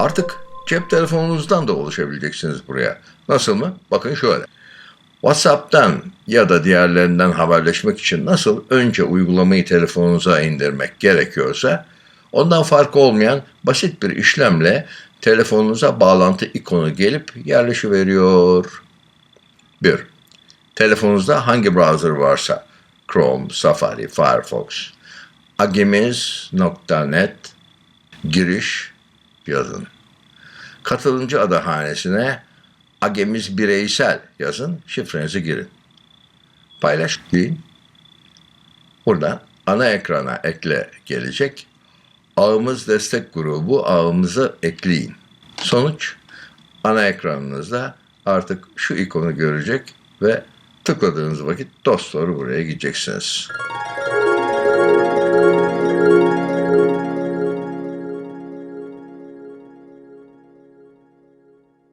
Artık cep telefonunuzdan da ulaşabileceksiniz buraya. Nasıl mı? Bakın şöyle. WhatsApp'tan ya da diğerlerinden haberleşmek için nasıl önce uygulamayı telefonunuza indirmek gerekiyorsa ondan farkı olmayan basit bir işlemle telefonunuza bağlantı ikonu gelip yerleşiveriyor. 1. Telefonunuzda hangi browser varsa Chrome, Safari, Firefox, agimiz.net giriş yazın. Katılımcı adı hanesine agemiz bireysel yazın, şifrenizi girin. Paylaş deyin. Burada ana ekrana ekle gelecek. Ağımız destek grubu ağımızı ekleyin. Sonuç ana ekranınızda artık şu ikonu görecek ve tıkladığınız vakit dosdoğru buraya gideceksiniz.